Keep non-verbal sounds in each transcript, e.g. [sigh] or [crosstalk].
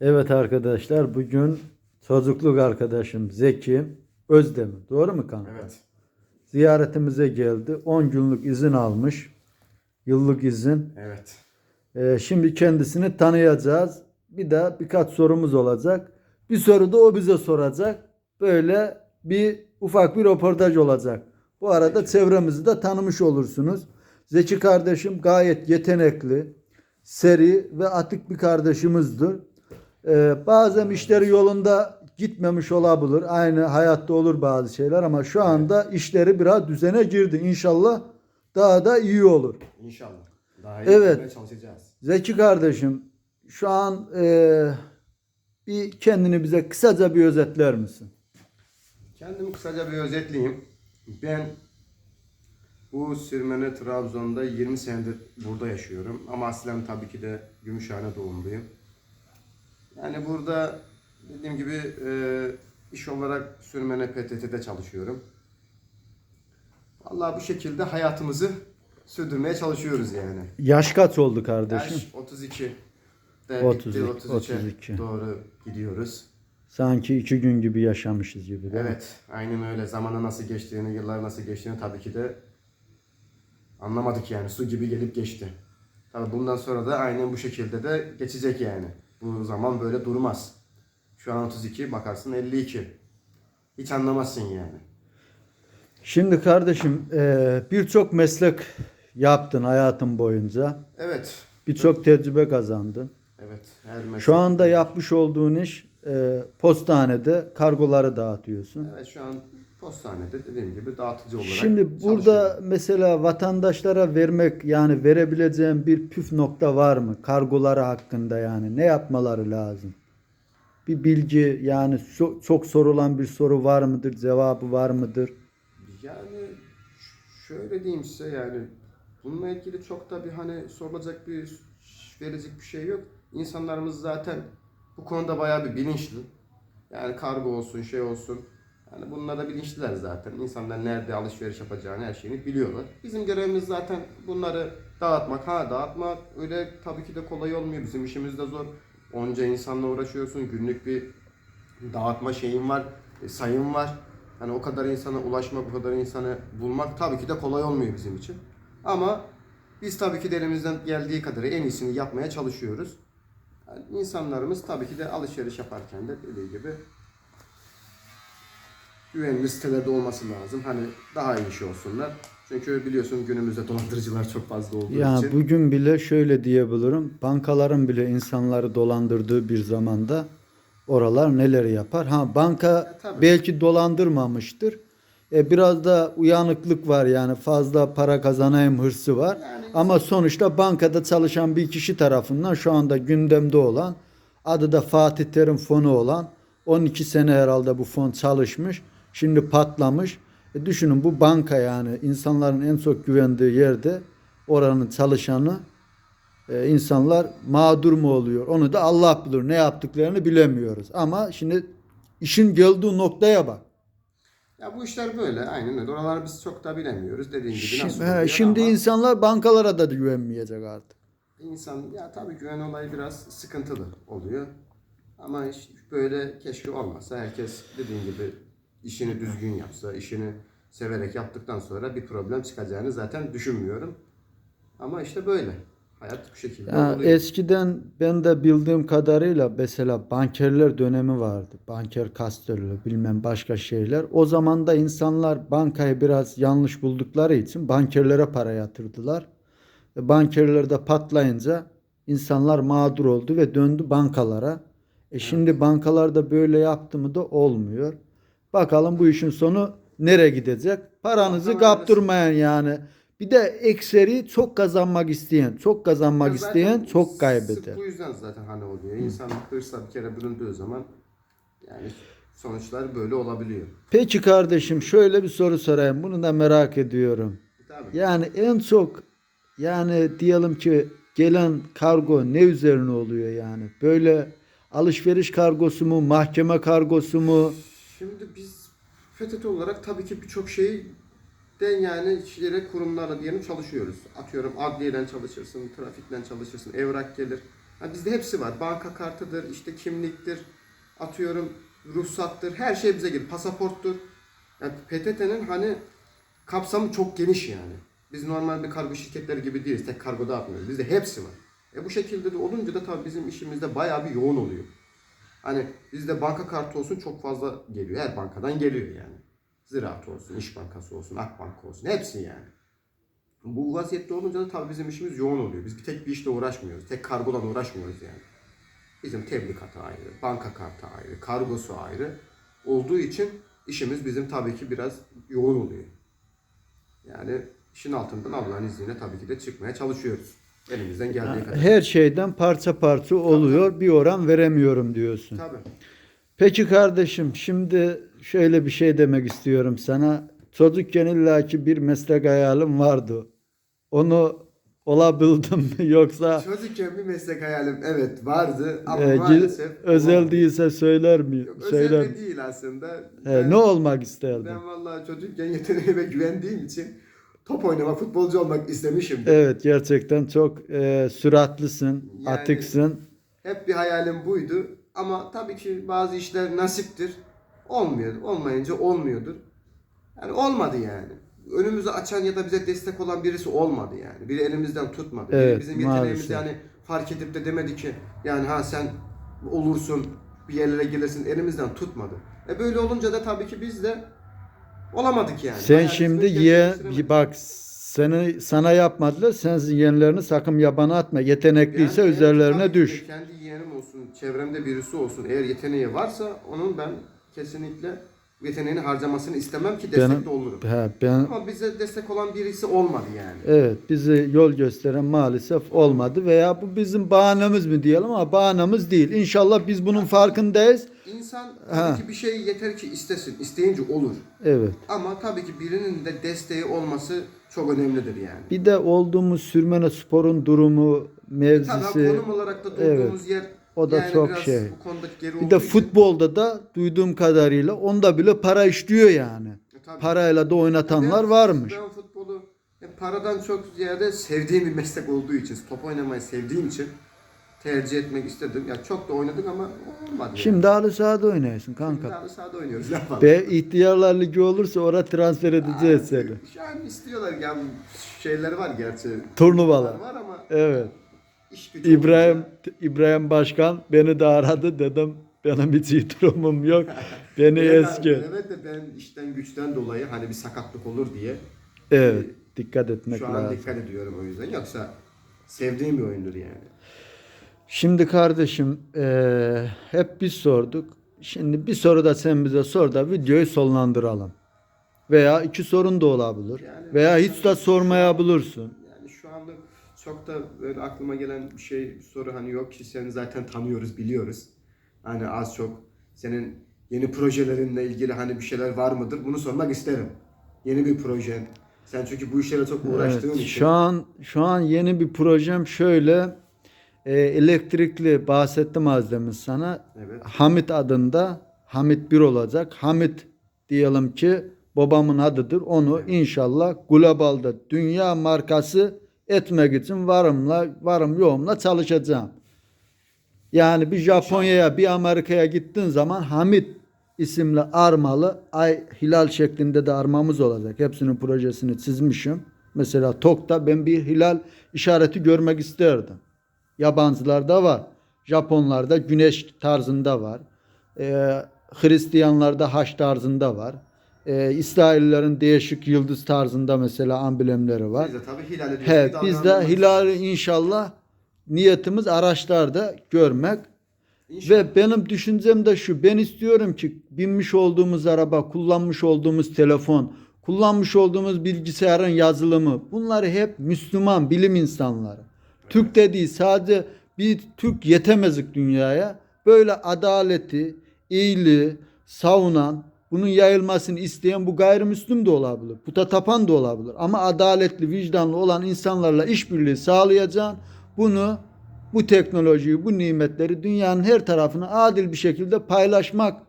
Evet arkadaşlar bugün çocukluk arkadaşım Zeki Özdemir. Doğru mu kanka? Evet. Ziyaretimize geldi. 10 günlük izin almış. Yıllık izin. Evet. Ee, şimdi kendisini tanıyacağız. Bir de birkaç sorumuz olacak. Bir soru da o bize soracak. Böyle bir ufak bir röportaj olacak. Bu arada çevremizi de tanımış olursunuz. Zeki kardeşim gayet yetenekli, seri ve atık bir kardeşimizdir. Ee, bazen işleri yolunda gitmemiş olabilir. Aynı hayatta olur bazı şeyler ama şu anda işleri biraz düzene girdi. İnşallah daha da iyi olur. İnşallah. Daha iyi Evet. yapmaya çalışacağız. Zeki kardeşim şu an eee, bir kendini bize kısaca bir özetler misin? Kendimi kısaca bir özetleyeyim. Ben bu Sürmene Trabzon'da 20 senedir burada yaşıyorum. Ama aslen tabii ki de Gümüşhane doğumluyum. Yani burada dediğim gibi e, iş olarak Sürmene PTT'de çalışıyorum. Vallahi bu şekilde hayatımızı sürdürmeye çalışıyoruz yani. Yaş kaç oldu kardeşim? Yaş 32. De 32, 32, 33'e 32. doğru gidiyoruz. Sanki iki gün gibi yaşamışız gibi değil mi? Evet, aynen öyle. Zamanın nasıl geçtiğini, yıllar nasıl geçtiğini tabii ki de anlamadık yani. Su gibi gelip geçti. Tabii bundan sonra da aynen bu şekilde de geçecek yani. Bu zaman böyle durmaz. Şu an 32, bakarsın 52. Hiç anlamazsın yani. Şimdi kardeşim eee, birçok meslek yaptın hayatın boyunca. Evet, Birçok tecrübe kazandın. evet. Her meslek- Şu anda yapmış olduğun iş eee, postanede kargoları dağıtıyorsun. Evet, şu an postanede dediğim gibi dağıtıcı olarak Şimdi burada mesela vatandaşlara vermek yani verebileceğim bir püf nokta var mı? Kargoları hakkında yani ne yapmaları lazım? Bir bilgi yani so- çok sorulan bir soru var mıdır? Cevabı var mıdır? Yani şöyle diyeyim size yani bununla ilgili çok da bir hani sorulacak bir verecek bir şey yok. İnsanlarımız zaten bu konuda bayağı bir bilinçli. Yani kargo olsun şey olsun. Yani bunlar da bilinçliler zaten. İnsanlar nerede alışveriş yapacağını her şeyini biliyorlar. Bizim görevimiz zaten bunları dağıtmak. Ha dağıtmak öyle tabii ki de kolay olmuyor. Bizim işimiz de zor. Onca insanla uğraşıyorsun. Günlük bir dağıtma şeyin var, e, sayın var. Hani o kadar insana ulaşmak, o kadar insanı bulmak tabii ki de kolay olmuyor bizim için. Ama biz tabii ki de elimizden geldiği kadar en iyisini yapmaya çalışıyoruz. Yani insanlarımız tabii ki de alışveriş yaparken de dediği gibi güvenli sitelerde olması lazım. Hani daha iyi iş olsunlar. Çünkü biliyorsun günümüzde dolandırıcılar çok fazla olduğu Ya için. bugün bile şöyle diyebilirim. Bankaların bile insanları dolandırdığı bir zamanda oralar neler yapar? Ha banka E, tabii. belki dolandırmamıştır. E, biraz da uyanıklık var yani fazla para kazanayım hırsı var. Yani- Ama sonuçta bankada çalışan bir kişi tarafından şu anda gündemde olan adı da Fatih Terim fonu olan 12 sene herhalde bu fon çalışmış. Şimdi patlamış. E düşünün bu banka yani insanların en çok güvendiği yerde oranın çalışanı e, insanlar mağdur mu oluyor? Onu da Allah bilir. Ne yaptıklarını bilemiyoruz. Ama şimdi işin geldiği noktaya bak. Ya bu işler böyle aynen öyle. Oraları biz çok da bilemiyoruz. Dediğin gibi Şimdi, nasıl he, şimdi ama- insanlar bankalara da güvenmeyecek artık. İnsan ya tabii güven olayı biraz sıkıntılı oluyor. Ama iş böyle keşke olmasa. Herkes dediğin gibi işini düzgün yapsa, işini severek yaptıktan sonra bir problem çıkacağını zaten düşünmüyorum. Ama işte böyle. Hayat bu şekilde Ya oluyor. eskiden ben de bildiğim kadarıyla mesela bankerler dönemi vardı. Banker Castello bilmem başka şeyler. O zaman da insanlar bankayı biraz yanlış buldukları için bankerlere para yatırdılar. E, Bankerler de patlayınca insanlar mağdur oldu ve döndü bankalara. E şimdi bankalarda böyle yaptı mı da olmuyor. Bakalım bu işin sonu nereye gidecek? Paranızı Bankalar kaptırmayan yani. Bir de ekseri çok kazanmak isteyen, çok kazanmak zaten isteyen çok kaybeder. bu yüzden zaten hani oluyor. İnsan hırsa bir kere büründüğü zaman yani sonuçlar böyle olabiliyor. Peki kardeşim şöyle bir soru sorayım. Bunu da merak ediyorum. Tabii. Yani en çok yani diyelim ki gelen kargo ne üzerine oluyor yani? Böyle alışveriş kargosu mu, mahkeme kargosu mu? Şimdi biz FETÖ olarak tabii ki birçok şeyi den yani yere kurumlarla diyelim çalışıyoruz. Atıyorum adliyeden çalışırsın, trafikten çalışırsın, evrak gelir. Ha, bizde hepsi var. Banka kartıdır, işte kimliktir, atıyorum ruhsattır. Her şey bize geliyor. Pasaporttur. Yani PTT'nin hani kapsamı çok geniş yani. Biz normal bir kargo şirketleri gibi değiliz. Tek kargo dağıtmıyoruz. Bizde hepsi var. E bu şekilde de olunca da tabii bizim işimizde bayağı bir yoğun oluyor. Hani bizde banka kartı olsun çok fazla geliyor. Her bankadan geliyor yani. Ziraat olsun, İş Bankası olsun, Akbank olsun. Hepsi yani. Bu vaziyette olunca da tabii bizim işimiz yoğun oluyor. Biz bir tek bir işle uğraşmıyoruz. Tek kargodan uğraşmıyoruz yani. Bizim tebligatı ayrı, banka kartı ayrı, kargosu ayrı olduğu için işimiz bizim tabii ki biraz yoğun oluyor. Yani işin altından Allah'ın izniyle tabii ki de çıkmaya çalışıyoruz. Elimizden geldiği kadar. Her şeyden parça parça oluyor. Bir oran veremiyorum diyorsun. Tabii. Peki kardeşim şimdi şöyle bir şey demek istiyorum sana. Çocukken illaki bir meslek hayalim vardı. Onu olabildim mi [laughs] yoksa Çocukken bir meslek hayalim evet vardı ama e, maalesef özel olamadı. değilse söyler mi? Yok, söyler özel değil aslında. Ben- ne olmak isterdin? Ben vallahi çocukken yeteneğime güvendiğim için top oynama, futbolcu olmak istemişimdir. Evet gerçekten çok e, süratlisin, Yani- atıksın. Hep bir hayalim buydu. Ama tabii ki bazı işler nasiptir. Olmuyor. Olmayınca olmuyordur. Yani olmadı yani. Önümüzü açan ya da bize destek olan birisi olmadı yani. Biri elimizden tutmadı. Biri Evet, bizim yeteneğimizi maalesef. yani fark edip de demedi ki yani ha sen olursun bir yerlere gelirsin elimizden tutmadı. E böyle olunca da tabii ki biz de olamadık yani. Sen Hayalimizi şimdi ye gerçekleştiremedik. bak seni sana yapmadılar. Sen yenilerini sakın yabana atma. Yetenekliyse Yani üzerlerine ki düş. Kendi yeğenim olsun, çevremde birisi olsun. Eğer yeteneği varsa onun ben kesinlikle yeteneğini harcamasını istemem ki destekli olurum. Ha, ben Ama bize destek olan birisi olmadı yani. evet bizi yol gösteren maalesef olmadı veya bu bizim bahanemiz mi diyelim ama bahanemiz değil. İnşallah biz bunun farkındayız. İnsan Ha. tabii ki bir şey yeter ki istesin. İsteyince olur. Evet. Ama tabii ki birinin de desteği olması çok önemlidir yani. Bir de olduğumuz sürmene sporun durumu, Tabii mevzisi. konum olarak da durduğumuz yer O da yani çok şey. Bir de için- futbolda da duyduğum kadarıyla onda bile para işliyor yani. E, tabii. Parayla da oynatanlar Ben- varmış. Ben futbolu ya paradan çok ziyade sevdiğim bir meslek olduğu için, top oynamayı sevdiğim için tercih etmek istedim. Ya çok da oynadık ama olmadı. yani. Şimdi halı sahada oynuyorsun Şimdi kanka. halı sahada oynuyoruz. Yapalım? Be ihtiyarlar ligi olursa oraya transfer edeceğiz seni. Şu an istiyorlar ya şeyleri var gerçi. Turnuvalar. Var ama Evet. İbrahim İbrahim Başkan beni de aradı dedim benim hiç iyi durumum yok. [laughs] Beni Ben- eski. Evet de ben işten güçten dolayı hani bir sakatlık olur diye Evet. Dikkat etmek şu an lazım. dikkat ediyorum o yüzden. Yoksa sevdiğim bir oyundur yani. Şimdi kardeşim eee, hep biz sorduk. Şimdi bir soru da sen bize sor da videoyu sonlandıralım. Veya iki sorun da olabilir. Yani- Veya hiç de sormayabilirsin. Yani şu anda çok da böyle aklıma gelen bir şey bir soru hani yok ki seni zaten tanıyoruz biliyoruz. Hani az çok senin yeni projelerinle ilgili hani bir şeyler var mıdır? Bunu sormak isterim. Yeni bir projen. Sen çünkü bu işlere çok uğraştığın Evet, için. şu an şu an yeni bir projem şöyle e, elektrikli bahsettim az demin sana. Evet. Hamit adında Hamit bir olacak. Hamit diyelim ki babamın adıdır. Onu inşallah globalde dünya markası etmek için varımla varım yoğumla çalışacağım. Yani bir Japonya'ya bir Amerika'ya gittiğin zaman Hamit isimli armalı ay hilal şeklinde de armamız olacak. Hepsinin projesini çizmişim. Mesela TOK'ta ben bir hilal işareti görmek isterdim. Yabancılarda var. Japonlarda güneş tarzında var. Ee, Hristiyanlarda haç tarzında var. Ee, İsraillerin değişik yıldız tarzında mesela amblemleri var. Biz de tabii hilal ediyoruz. He, Bir biz de hilali inşallah niyetimiz araçlarda görmek. İnşallah. Ve benim düşüncem de şu. Ben istiyorum ki binmiş olduğumuz araba, kullanmış olduğumuz telefon, kullanmış olduğumuz bilgisayarın yazılımı bunları hep Müslüman bilim insanları. Türk dediği sadece bir Türk yetemezlik dünyaya. Böyle adaleti, iyiliği savunan, bunun yayılmasını isteyen bu gayrimüslim de olabilir. Puta tapan da olabilir. Ama adaletli, vicdanlı olan insanlarla işbirliği sağlayacaksın. Bunu bu teknolojiyi, bu nimetleri dünyanın her tarafına adil bir şekilde paylaşmak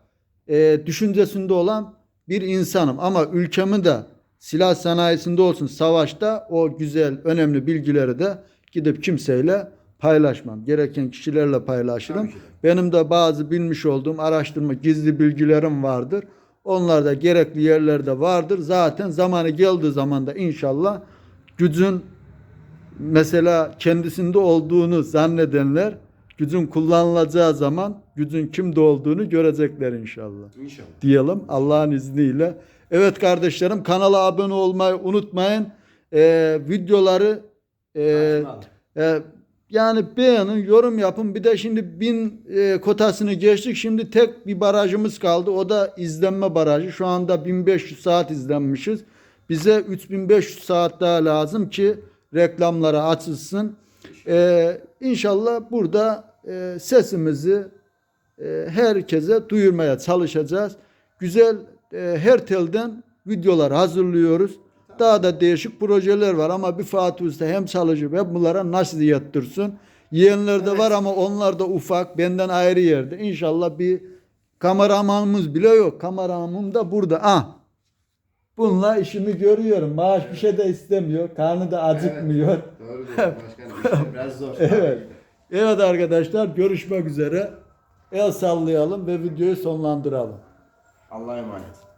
e, düşüncesinde olan bir insanım. Ama ülkemi de silah sanayisinde olsun, savaşta o güzel, önemli bilgileri de gidip kimseyle paylaşmam. Gereken kişilerle paylaşırım. Benim de bazı bilmiş olduğum araştırma gizli bilgilerim vardır. Onlar da gerekli yerlerde vardır. Zaten zamanı geldiği zaman da inşallah gücün mesela kendisinde olduğunu zannedenler gücün kullanılacağı zaman gücün kimde olduğunu görecekler inşallah İnşallah. diyelim Allah'ın izniyle. Evet kardeşlerim kanala abone olmayı unutmayın. Ee, videoları e, e, yani beğenin, yorum yapın. Bir de şimdi bin e, kotasını geçtik. Şimdi tek bir barajımız kaldı. O da izlenme barajı. Şu anda 1500 saat izlenmişiz. Bize 3500 saat daha lazım ki reklamlara açılsın. Ee, inşallah burada e, sesimizi e, herkese duyurmaya çalışacağız. Güzel e, her telden videolar hazırlıyoruz. Daha da değişik projeler var ama bir Fatih Usta hem çalışıp hem bunlara nasıl yattırsın. Yeğenler de var ama onlar da ufak benden ayrı yerde. İnşallah bir kameramanımız bile yok. Kameramanım da burada. Ah. Bununla işimi görüyorum. Maaş bir şey de istemiyor. Karnı da acıkmıyor. Doğru diyorsun başkanım. İşte [laughs] biraz zor. Evet. Evet arkadaşlar görüşmek üzere. El sallayalım ve videoyu sonlandıralım. Allah'a emanet.